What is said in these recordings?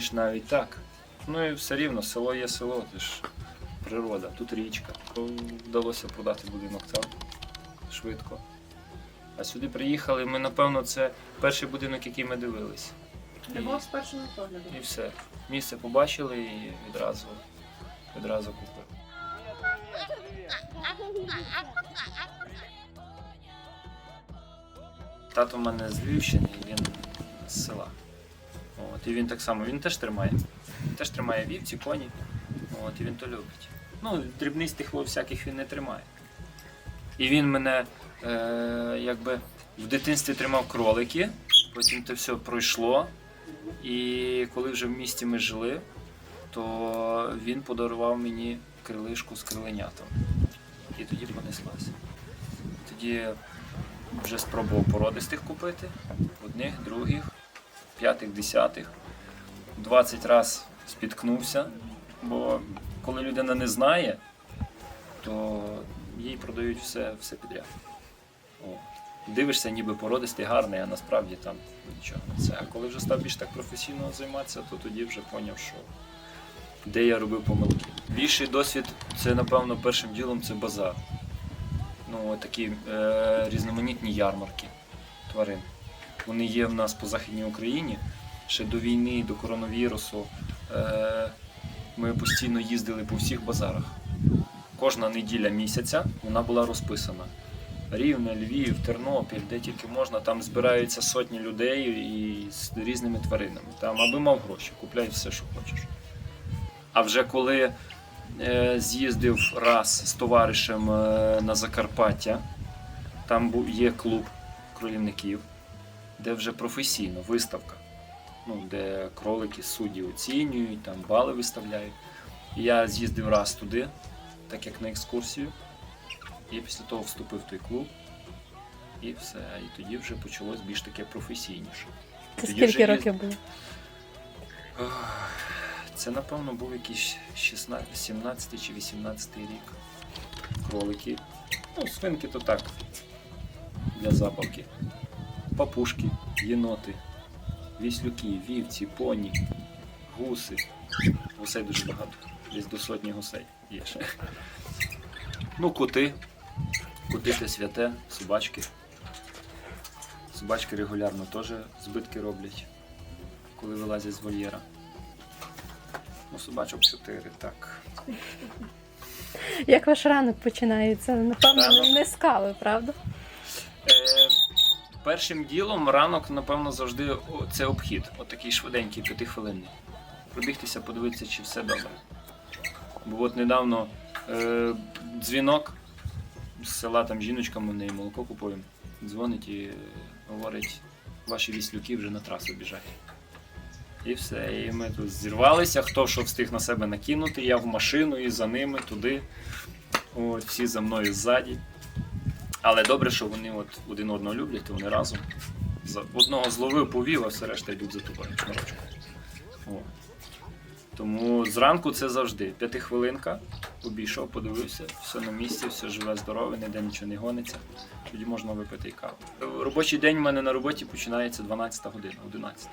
Більш навіть так. Ну і все рівно, село є село, це ж природа, тут річка. Вдалося продати будинок там швидко. А сюди приїхали, ми, напевно, це перший будинок, який ми дивились. Любов з першого погляду. і все. Місце побачили і відразу, відразу купили. Тато в мене з Львівщини, він з села. От, і він так само, він теж тримає. Він теж тримає вівці, коні. От, і він то любить. Ну, дрібнистих всяких він не тримає. І він мене е, якби в дитинстві тримав кролики, потім це все пройшло. І коли вже в місті ми жили, то він подарував мені крилишку з криленятом. І тоді понеслася. Тоді вже спробував породистих купити. Одних, других, п'ятих, десятих. 20 разів спіткнувся, бо коли людина не знає, то їй продають все, все підряд. О. Дивишся, ніби породистий, гарний, а насправді там нічого це. А коли вже став більш так професійно займатися, то тоді вже зрозумів, що де я робив помилки. Більший досвід це, напевно, першим ділом це базар. Ну, такі е, різноманітні ярмарки тварин. Вони є в нас по Західній Україні. Ще до війни, до коронавірусу. Е, ми постійно їздили по всіх базарах. Кожна неділя місяця вона була розписана. Рівне, Львів, Тернопіль, де тільки можна, там збираються сотні людей і з різними тваринами. Там, аби мав гроші, купляй все, що хочеш. А вже коли е, з'їздив раз з товаришем е, на Закарпаття, там є клуб кролівників, де вже професійно виставка, ну, де кролики судді оцінюють, там бали виставляють. Я з'їздив раз туди, так як на екскурсію. І після того вступив в той клуб. І все. І тоді вже почалось більш таке професійніше. Це Тоді скільки років було? Це, напевно, був якийсь 16, 17 чи 18 рік. Кролики. Ну, свинки то так. Для забавки. Папушки, єноти, віслюки, вівці, поні, гуси. Гусей дуже багато. Десь до сотні гусей є ще. Ну, коти. Коти це святе, собачки. Собачки регулярно теж збитки роблять коли вилазять з вольєра. Ну, собачок 4, так. Як ваш ранок починається? Напевно, не з кави, правда? Першим ділом ранок, напевно, завжди це обхід. Отакий швиденький, п'ятихвилинний. Пробігтися, подивитися, чи все добре. Бо от недавно е, дзвінок з села там жіночка ми неї молоко купуємо. Дзвонить і е, говорить, ваші віслюки вже на трасу біжать. І все. І ми тут зірвалися, хто що встиг на себе накинути, я в машину і за ними туди. От, всі за мною ззаді. Але добре, що вони от один одного люблять, і вони разом. За- Одного зловив, повів, а все решта йдуть за тобою шнурочком. О. Тому зранку це завжди. П'ятихвилинка, обійшов, подивився, все на місці, все живе, здорове, ніде нічого не гониться. Тоді можна випити і каву. Робочий день в мене на роботі починається 12 година, 11.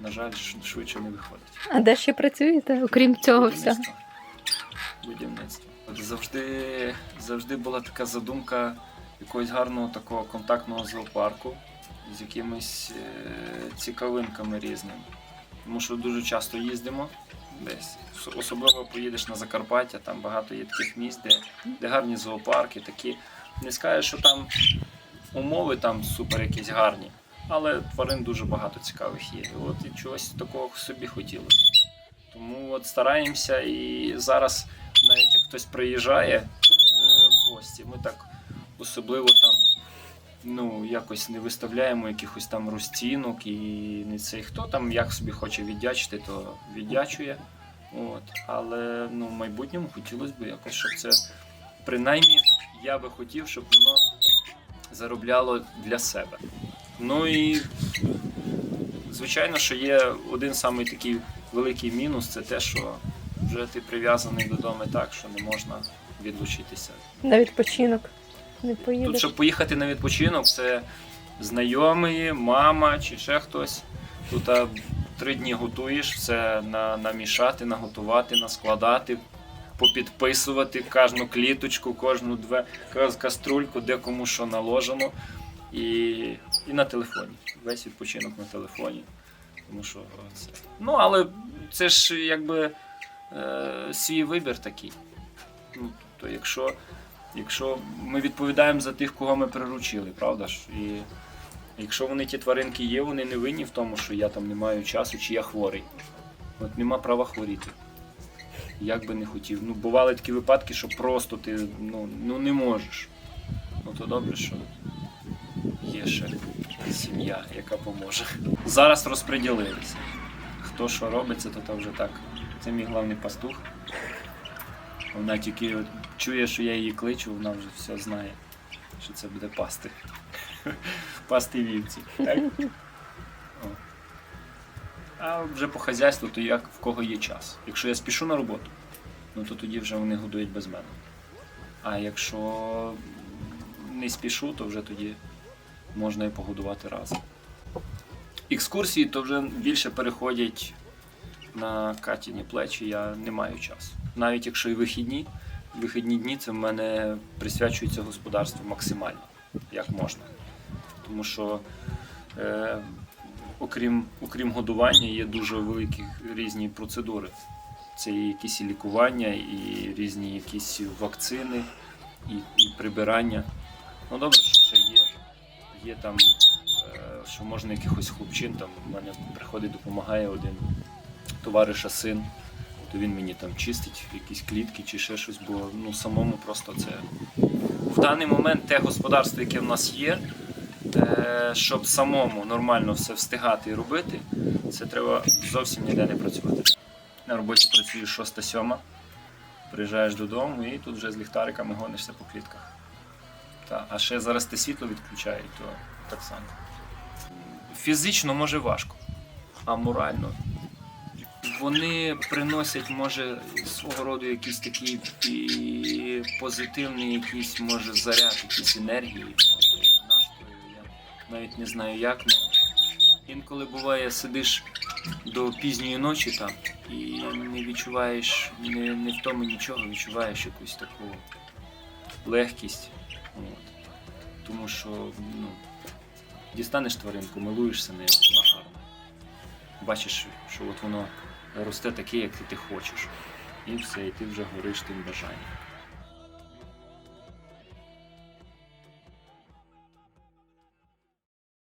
На жаль, ш- швидше не виходить. А де ще працюєте, окрім цього всього? Будівництво. От Завжди, завжди була така задумка якогось гарного такого контактного зоопарку з якимись е, цікавинками різними. Тому що дуже часто їздимо десь. Особливо поїдеш на Закарпаття, там багато є таких місць, де, де гарні зоопарки, такі. Не скажеш, що там умови там супер якісь гарні, але тварин дуже багато цікавих є. От і чогось такого собі хотілося. Тому от стараємося і зараз, навіть як хтось приїжджає е, в гості, ми так особливо там ну, якось не виставляємо якихось там розцінок і не цей. Хто там як собі хоче віддячити, то віддячує. От. Але ну, в майбутньому хотілося б якось, щоб це принаймні я би хотів, щоб воно заробляло для себе. Ну і звичайно, що є один самий такий великий мінус це те, що вже ти прив'язаний додому так, що не можна відлучитися. На відпочинок не Тут, щоб поїхати на відпочинок, це знайомі, мама чи ще хтось. Тут а, три дні готуєш, все на, намішати, наготувати, наскладати, попідписувати кожну кліточку, кожну две, каструльку, де кому що наложено. І, і на телефоні. Весь відпочинок на телефоні. Тому що це. Ну, але це ж якби е, свій вибір такий. Ну, тобто, якщо, якщо ми відповідаємо за тих, кого ми приручили, правда ж? І якщо вони ті тваринки є, вони не винні в тому, що я там не маю часу чи я хворий. От нема права хворіти. Як би не хотів. Ну, бували такі випадки, що просто ти ну, ну не можеш. Ну то добре, що є ще сім'я, яка поможе. Зараз розподілилися. Хто що робить, це то, то вже так. Це мій головний пастух. Вона тільки от чує, що я її кличу, вона вже все знає, що це буде пасти. Пасти вівці. А вже по хазяйству, то як в кого є час. Якщо я спішу на роботу, ну то тоді вже вони годують без мене. А якщо не спішу, то вже тоді можна і погодувати разом. Екскурсії то вже більше переходять на Катіні плечі, я не маю часу. Навіть якщо і вихідні, вихідні дні це в мене присвячується господарству максимально, як можна. Тому що е, окрім, окрім годування є дуже великі різні процедури. Це і якісь і лікування, і різні якісь вакцини, і, і прибирання. Ну добре, що ще є, є там, е, що можна якихось хлопчин, там в мене приходить, допомагає один товариша син, то він мені там чистить якісь клітки чи ще щось, бо ну самому просто це. В даний момент те господарство, яке в нас є, е, щоб самому нормально все встигати і робити, це треба зовсім ніде не працювати. На роботі працюєш 6-7, приїжджаєш додому і тут вже з ліхтариками гонишся по клітках. Та, а ще зараз те світло відключають, то так само. Фізично може важко, а морально. Вони приносять, може, свого роду якийсь такий позитивний якийсь, може, заряд, якісь енергії, настрою. Я навіть не знаю як. Ну, інколи буває, сидиш до пізньої ночі там і не відчуваєш не, не в тому нічого, відчуваєш якусь таку легкість. От. Тому що ну, дістанеш тваринку, милуєшся нею, вона гарна. Бачиш, що от воно росте таке, як ти хочеш. І все, і ти вже гориш тим бажанням.